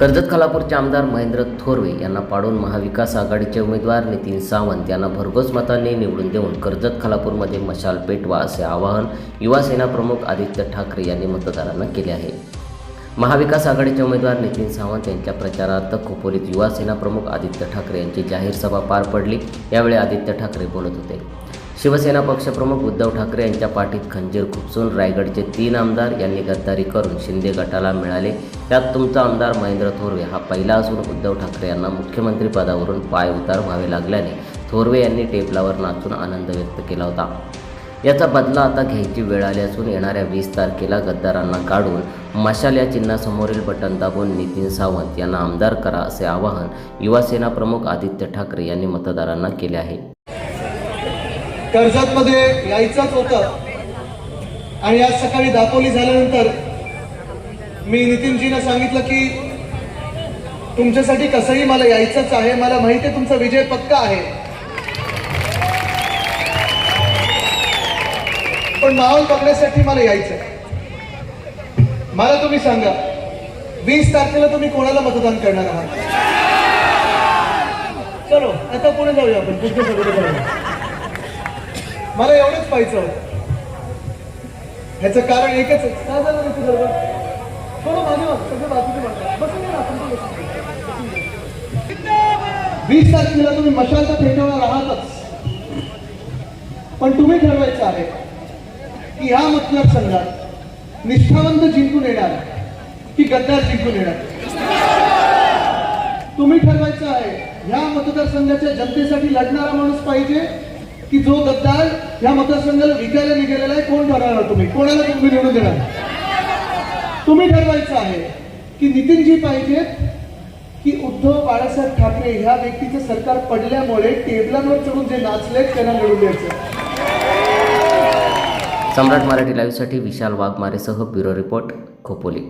कर्जत खालापूरचे आमदार महेंद्र थोरवे यांना पाडून महाविकास आघाडीचे उमेदवार नितीन सावंत यांना भरघोस मतांनी निवडून देऊन कर्जत खालापूरमध्ये मशाल पेटवा असे आवाहन युवासेना प्रमुख आदित्य ठाकरे यांनी मतदारांना केले आहे. महाविकास आघाडीचे उमेदवार नितीन सावंत यांच्या प्रचारार्थ खोपोलीत युवासेना प्रमुख आदित्य ठाकरे यांची जाहीर सभा पार पडली. यावेळी आदित्य ठाकरे बोलत होते. शिवसेना पक्षप्रमुख उद्धव ठाकरे यांच्या पाठीत खंजीर खुपसून रायगडचे तीन आमदार यांनी गद्दारी करून शिंदे गटाला मिळाले. त्यात तुमचा आमदार महेंद्र थोरवे हा पहिला असून उद्धव ठाकरे यांना मुख्यमंत्रीपदावरून पाय उतार व्हावे लागल्याने थोरवे यांनी टेबलावर नाचून आनंद व्यक्त केला होता. याचा बदला आता घ्यायची वेळ आली असून येणाऱ्या वीस तारखेला गद्दारांना काढून मशाल या चिन्हासमोरील बटन दाबून नितीन सावंत यांना आमदार करा असे आवाहन युवासेना प्रमुख आदित्य ठाकरे यांनी मतदारांना केले आहे. कर्जतमध्ये यायचंच होतं. आणि आज सकाळी दापोली झाल्यानंतर मी नितीनजीनं सांगितलं की तुमच्यासाठी कसंही मला यायचंच आहे मला माहिती आहे तुमचा विजय पक्का आहे. पण माहोल बघण्यासाठी मला यायचं मला तुम्ही सांगा वीस तारखेला तुम्ही कोणाला मतदान करणार आहात? चलो आता पुढे जाऊया आपण पुढच्या सगळं जाऊया. मला एवढंच पाहिजे होतं. ह्याचं कारण एकच आहे. काय झालं तुझं थोडं बाजूला वीस तारखेला तुम्ही मशाल तर आहातच पण तुम्ही ठरवायचं आहे. की ह्या मतदारसंघात निष्ठावंत जिंकून येणार की गद्दार जिंकून येणार? तुम्ही ठरवायचं आहे ह्या मतदारसंघाच्या जनतेसाठी लढणारा माणूस पाहिजे की जो गद्दार ह्या मतदारसंघाला विकायला निघालेला आहे कोण ठरवणार तुम्ही? कोणाला तुम्ही निवडून देणार? तुम्ही ठरवायचं आहे की नितीनजी पाहिजेत की उद्धव बाळासाहेब ठाकरे ह्या व्यक्तीचं सरकार पडल्यामुळे टेबलांवर चढून जे नाचलेत त्यांना निवडून द्यायचं. सम्राट मराठी लाईव्हसाठी विशाल वाघमारेसह ब्युरो रिपोर्ट खोपोली.